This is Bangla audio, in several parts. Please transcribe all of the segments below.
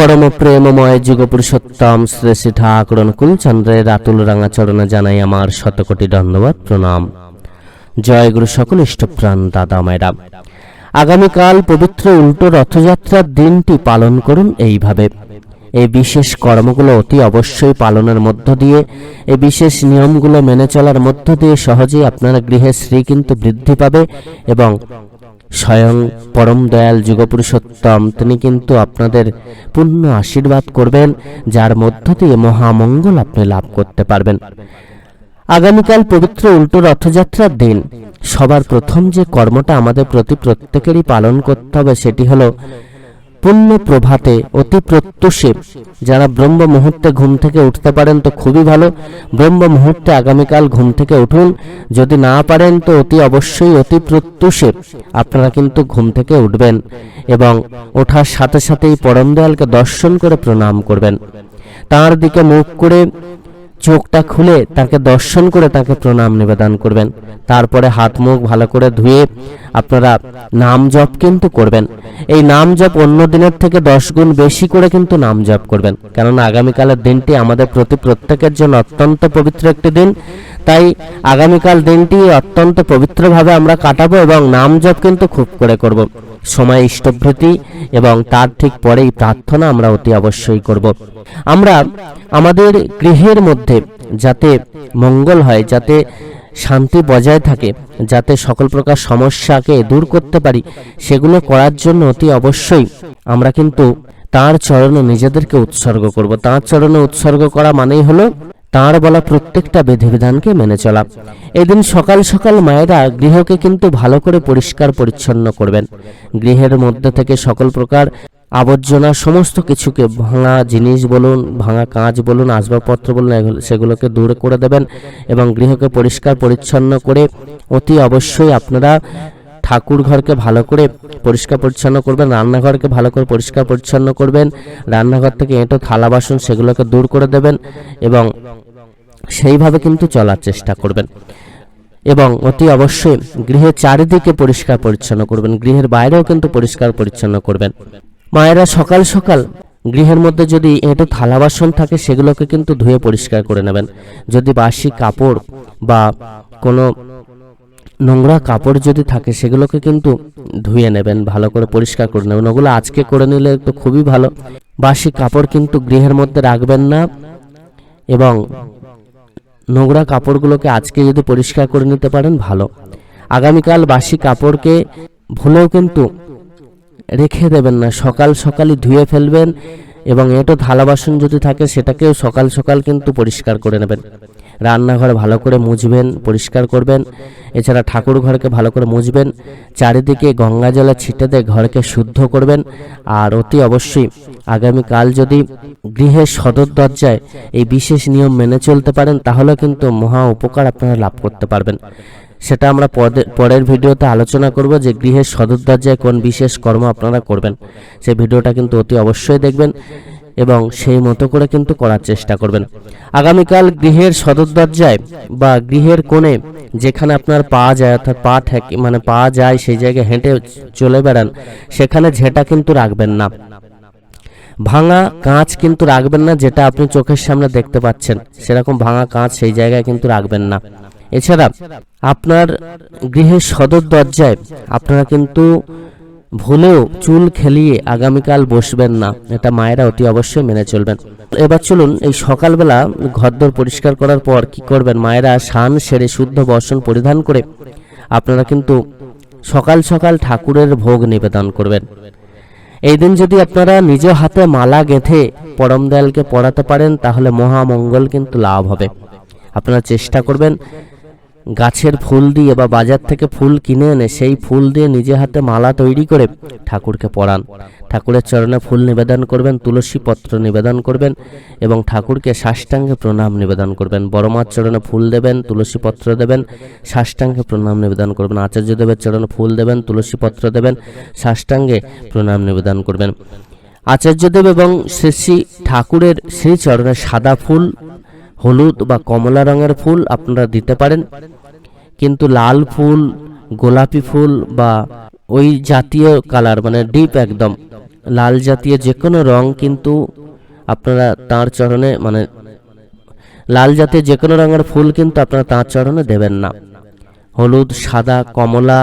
পরম প্রেমময় যুগপুরুষোত্তম শ্রী শ্রী ঠাকুর অনুকূল চন্দ্রের রাঙা চরণে জানাই আমার শতকোটি ধন্যবাদ, প্রণাম। জয় গুরু সকল ইষ্টপ্রাণ দাদা মায়েরা। আগামীকাল পবিত্র উল্টো রথযাত্রার দিনটি পালন করুন এইভাবে। এই বিশেষ কর্মগুলো অতি অবশ্যই পালনের মধ্য দিয়ে, এই বিশেষ নিয়মগুলো মেনে চলার মধ্য দিয়ে সহজেই আপনার গৃহে শ্রী কিন্তু বৃদ্ধি পাবে এবং স্বয়ং পরম দয়াল যুগপুরুষোত্তম, তিনি কিন্তু আপনাদের পূর্ণ আশীর্বাদ করবেন, যার মধ্য দিয়ে মহামঙ্গল আপনি লাভ করতে পারবেন। আগামীকাল পবিত্র উল্টো রথযাত্রার দিন। সবার প্রথম যে কর্মটা আমাদের প্রতি প্রত্যেকেরই পালন করতে হবে, সেটি হলো পুণ্য প্রভাতে অতি প্রত্যুষে যারা ব্রহ্ম মুহূর্তে ঘুম থেকে উঠতে পারেন তো খুবই ভালো। ব্রহ্ম মুহূর্তে আগামীকাল ঘুম থেকে উঠুন। যদি না পারেন তো অতি অবশ্যই অতি প্রত্যুষে আপনারা কিন্তু ঘুম থেকে উঠবেন এবং ওঠার সাথে সাথেই পরম দয়ালকে দর্শন করে প্রণাম করবেন। তার দিকে মুখ করে চোখটা খুলে তাকে দর্শন করে তাকে প্রণাম নিবেদন করবেন। তারপরে হাত মুখ ভালো করে ধুয়ে আপনারা নাম জপ কিন্তু করবেন। এই নাম জপ অন্য দিনের থেকে দশ গুণ বেশি করে কিন্তু নাম জপ করবেন। কেননা আগামীকালের দিনটি আমাদের প্রতি প্রত্যেকের জন্য অত্যন্ত পবিত্র একটি দিন। তাই আগামীকাল দিনটি অত্যন্ত পবিত্রভাবে আমরা কাটাবো এবং নাম জপ কিন্তু খুব করে করব। সময় ইষ্টভৃতি এবং তার ঠিক পরেই প্রার্থনা আমরা অতি অবশ্যই করব। আমরা আমাদের গৃহের মধ্যে যাতে মঙ্গল হয়, যাতে শান্তি বজায় থাকে, যাতে সকল প্রকার সমস্যাকে দূর করতে পারি, সেগুলো করার জন্য অতি অবশ্যই আমরা কিন্তু তার চরণে নিজেদেরকে উৎসর্গ করব। তার চরণে উৎসর্গ করা মানেই হলো তাঁর বলা প্রত্যেকটা বিধিবিধানকে মেনে চলা। এদিন সকাল সকাল মায়েরা গৃহকে কিন্তু ভালো করে পরিষ্কার পরিচ্ছন্ন করবেন। গৃহের মধ্যে থেকে সকল প্রকার আবর্জনা সমস্ত কিছুকে ভাঙা জিনিস বলুন, ভাঙা কাঁচ বলুন, আসবাবপত্র বলুন সেগুলোকে দূরে করে দেবেন এবং গৃহকে পরিষ্কার পরিচ্ছন্ন করে অতি অবশ্যই আপনারা ঠাকুর ঘরকে ভালো করে পরিষ্কার পরিচ্ছন্ন করবেন, রান্নাঘরকে ভালো করে পরিষ্কার পরিচ্ছন্ন করবেন, রান্নাঘর থেকে এঁটো থালা বাসন সেগুলোকে দূর করে দেবেন এবং সেইভাবে কিন্তু চলার চেষ্টা করবেন। এবং অতি অবশ্যই গৃহের চারিদিকে পরিষ্কার পরিচ্ছন্ন করবেন, গৃহের বাইরেও কিন্তু পরিষ্কার পরিচ্ছন্ন করবেন। মায়েরা সকাল সকাল গৃহের মধ্যে যদি এঁটো থালা বাসন থাকে, সেগুলোকে কিন্তু ধুয়ে পরিষ্কার করে নেবেন। যদি বাসি কাপড় বা কোনো নোংরা কাপড় যদি থাকে, সেগুলোকে কিন্তু ধুয়ে নেবেন, ভালো করে পরিষ্কার করে নেবেন। ওগুলো আজকে করে নিলে তো খুবই ভালো। বাসি কাপড় কিন্তু গৃহের মধ্যে রাখবেন না এবং নোংরা কাপড়গুলোকে আজকে যদি পরিষ্কার করে নিতে পারেন, ভালো। আগামীকাল বাসি কাপড়কে ভুলেও কিন্তু রেখে দেবেন না। সকাল সকালই ধুয়ে ফেলবেন এবং এটা থালা বাসন যদি থাকে, সেটাকেও সকাল সকাল কিন্তু পরিষ্কার করে নেবেন। রান্নাঘর ভালো করে মুছবেন পরিষ্কার করবেন। এছাড়া ঠাকুর ঘরকে ভালো করে মুছবেন চারিদিকে গঙ্গা জলে ছিটে দিয়ে ঘরকে শুদ্ধ করবেন। আর অতি অবশ্যই আগামীকাল যদি গৃহের সদর দরজায় এই বিশেষ নিয়ম মেনে চলতে পারেন তাহলে কিন্তু মহা উপকার আপনারা লাভ করতে পারবেন। সেটা আমরা পরের ভিডিওতে আলোচনা করব যে গৃহের সদর দরজায় কোন বিশেষ কর্ম আপনারা করবেন। সেই ভিডিওটা কিন্তু অতি অবশ্যই দেখবেন। এবং সেই মতো করে কিন্তু করার চেষ্টা করবেন। আগামীকাল গৃহের সদর দরজায় বা গৃহের কোণে যেখানে আপনার পাওয়া যায়, অর্থাৎ পা ঠেক মানে পাওয়া যায় সেই জায়গায় হেঁটে চলে বেড়ান, সেখানে ঝেঁটা কিন্তু রাখবেন না। ভাঙা কাঁচ কিন্তু রাখবেন না, যেটা আপনি চোখের সামনে দেখতে পাচ্ছেন। সেরকম ভাঙা কাঁচ সেই জায়গায় কিন্তু রাখবেন না। এছাড়া আপনার গৃহের সদর দরজায় আপনারা কিন্তু ভুলেও চুল খেলিয়ে আগামীকাল বসবেন না। এটা মায়েরা অতি অবশ্যই মেনে চলবেন। এবার চলুন এই সকালবেলা ঘরদোর পরিষ্কার করার পর কি করবেন? মায়েরা সান সেরে শুদ্ধ বর্ষণ পরিধান করে আপনারা কিন্তু সকাল সকাল ঠাকুরের ভোগ নিবেদন করবেন। এই দিন যদি আপনারা নিজ হাতে মালা গেঁথে পরম দয়ালকে পড়াতে পারেন, তাহলে মহামঙ্গল কিন্তু লাভ হবে। আপনারা চেষ্টা করবেন গাছের ফুল দিয়ে বা বাজার থেকে ফুল কিনে এনে সেই ফুল দিয়ে নিজে হাতে মালা তৈরি করে ঠাকুরকে পরান ঠাকুরের চরণে ফুল নিবেদন করবেন, তুলসী পত্র নিবেদন করবেন এবং ঠাকুরকে সাষ্টাঙ্গে প্রণাম নিবেদন করবেন। বড়মার চরণে ফুল দেবেন, তুলসী পত্র দেবেন, সাষ্টাঙ্গে প্রণাম নিবেদন করবেন। আচার্যদেবের চরণে ফুল দেবেন, তুলসী পত্র দেবেন, সাষ্টাঙ্গে প্রণাম নিবেদন করবেন। আচার্যদেব এবং শ্রী শ্রী ঠাকুরের শ্রী চরণে সাদা ফুল হলুদ বা কমলা রঙের ফুল আপনারা দিতে পারেন। কিন্তু লাল ফুল, গোলাপি ফুল বা ওই জাতীয় কালার মানে ডিপ একদম, লাল জাতীয় যে কোনো রং কিন্তু আপনারা তার চরণে মানে লাল জাতীয় যে কোনো রঙের ফুল কিন্তু আপনারা তাঁর চরণে দেবেন না। হলুদ, সাদা, কমলা,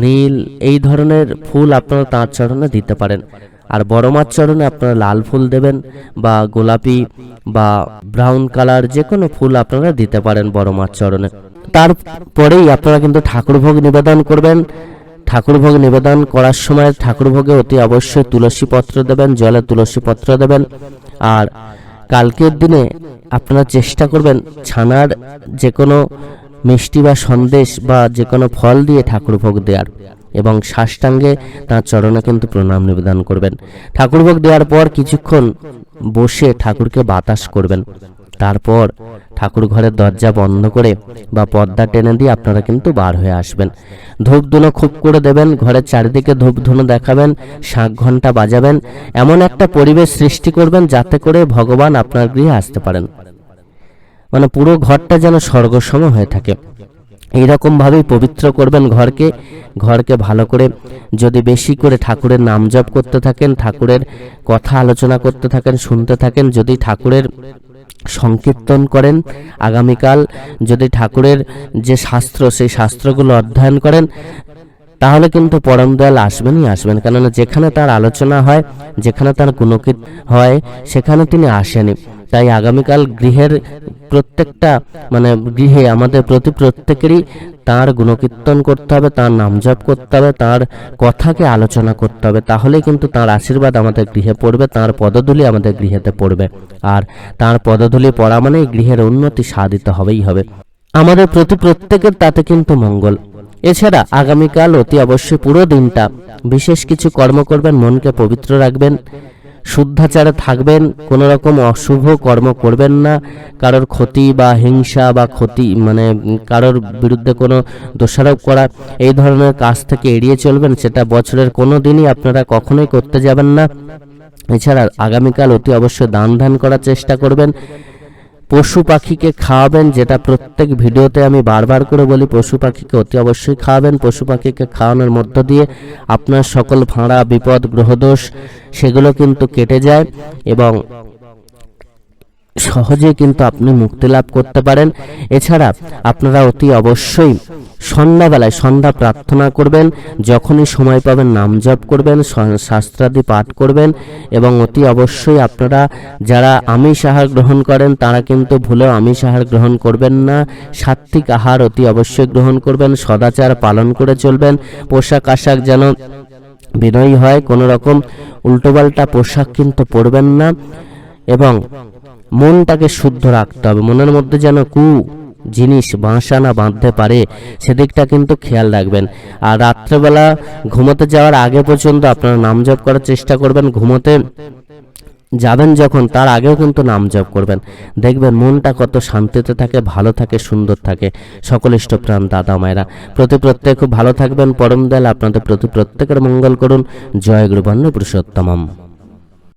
নীল, এই ধরনের ফুল আপনারা তাঁর চরণে দিতে পারেন। আর বড় মাছ চরণে আপনারা লাল ফুল দেবেন বা গোলাপি বা ব্রাউন কালার যে কোনো ফুল আপনারা দিতে পারেন বড় মাছ চরণে। তারপরেই আপনারা কিন্তু ঠাকুর ভোগ নিবেদন করবেন। ঠাকুর ভোগ নিবেদন করার সময় ঠাকুর ভোগে অতি অবশ্যই তুলসী পত্র দেবেন, জলে তুলসী পত্র দেবেন। আর কালকের দিনে আপনারা চেষ্টা করবেন ছানার যে কোনো মিষ্টি বা সন্দেশ বা যে কোনো ফল দিয়ে ঠাকুর ভোগ দেওয়ার। এবং সাষ্টাঙ্গে তার চরণে কিন্তু প্রণাম নিবেদন করবেন। ঠাকুর ভোগ দেওয়ার পর কিছুক্ষণ বসে ঠাকুরকে বাতাস করবেন। তারপর ঠাকুর ঘরের দরজা বন্ধ করে বা পর্দা টেনে দিয়ে আপনারা কিন্তু বার হয়ে আসবেন। ধূপ ধুনো খুব করে দেবেন, ঘরের চারিদিকে ধূপ ধুনো দেখাবেন শাঁখ ঘণ্টা বাজাবেন, এমন একটা পরিবেশ সৃষ্টি করবেন যাতে করে ভগবান আপনার গৃহে আসতে পারেন। মানে পুরো ঘরটা যেন স্বর্গসম হয়ে থাকে। এইরকম ভাবেই পবিত্র করবেন ঘরকে ঘরকে ভালো করে যদি বেশি করে ঠাকুরের নাম জপ করতে থাকেন, ঠাকুরের কথা আলোচনা করতে থাকেন, শুনতে থাকেন, যদি ঠাকুরের সংকীর্তন করেন, আগামীকাল যদি ঠাকুরের যে শাস্ত্র, সেই শাস্ত্রগুলো অধ্যয়ন করেন, তাহলে কিন্তু পরম দয়াল আসবেনই আসবেন। কেননা যেখানে তার আলোচনা হয়, যেখানে তার গুণকীত হয়, সেখানে তিনি আসেনি তাই আগামীকাল গৃহের প্রত্যেকটা মানে গৃহে আমাদের প্রতি প্রত্যেকেরই তার গুণকীর্তন করতে হবে, তার নাম জপ করতে হবে, তার কথাকে আলোচনা করতে হবে। তাহলেই কিন্তু তার আশীর্বাদ আমাদের গৃহে পড়বে, তার পদধূলি আমাদের গৃহেতে পড়বে। আর তার পদধূলি পড়া মানেই গৃহের উন্নতি সাধিত হবেই হবে। আমাদের প্রতি প্রত্যেকের তাতে কিন্তু মঙ্গল। এছাড়া আগামীকাল অতি অবশ্যই পুরো দিনটা বিশেষ কিছু কর্ম করবেন, মনকে পবিত্র রাখবেন। শুদ্ধাচারে থাকবেন, কোনো রকম অশুভ কর্ম করবেন না, কারোর ক্ষতি বা হিংসা বা ক্ষতি মানে কারোর বিরুদ্ধে কোনো দোষারোপ করা, এই ধরনের কাজ থেকে এড়িয়ে চলবেন, সেটা বছরের কোনো দিনই আপনারা কখনোই করতে যাবেন না। এছাড়া আগামীকাল অতি অবশ্যই দান ধ্যান করার চেষ্টা করবেন। পশু পাখিকে খাওয়াবেন, যেটা প্রত্যেক ভিডিওতে আমি বারবার করে বলি, পশু পাখিকে অতি অবশ্যই খাওয়াবেন। পশু পাখিকে খাওয়ানোর মধ্য দিয়ে আপনার সকল ভাঁড়া, বিপদ, গ্রহদোষ, সেগুলো কিন্তু কেটে যায় এবং সহজে কিন্তু আপনি মুক্তি লাভ করতে পারেন। এছাড়া আপনারা অতি অবশ্যই সন্ধ্যাবেলায় সন্ধ্যা প্রার্থনা করবেন, যখনই সময় পাবেন নাম জপ করবেন শাস্ত্রাদি পাঠ করবেন এবং অতি অবশ্যই আপনারা যারা আমিষ আহার গ্রহণ করেন, তারা কিন্তু ভুলেও আমিষ আহার গ্রহণ করবেন না। সাত্বিক আহার অতি অবশ্যই গ্রহণ করবেন, সদাচার পালন করে চলবেন। পোশাক আশাক যেন বিনয়ী হয়, কোনো রকম উল্টোপাল্টা পোশাক কিন্তু পরবেন না। এবং মনটাকে শুদ্ধ রাখতে হবে। মনের মধ্যে যেন কু জিনিস বাসা না বাঁধতে পারে, সেদিকটা কিন্তু খেয়াল রাখবেন। আর রাত্রেবেলা ঘুমোতে যাওয়ার আগে পর্যন্ত আপনারা নাম জপ করার চেষ্টা করবেন। ঘুমোতে যাবেন যখন, তার আগেও কিন্তু নাম জপ করবেন। দেখবেন মনটা কত শান্তিতে থাকে, ভালো থাকে, সুন্দর থাকে। সকল ইষ্টপ্রাণ দাদা মায়েরা, প্রতি প্রত্যেক খুব ভালো থাকবেন। পরম দয়াল আপনাদের প্রতি প্রত্যেকের মঙ্গল করুন। জয় গুরু বর্ণ পুরুষোত্তমম।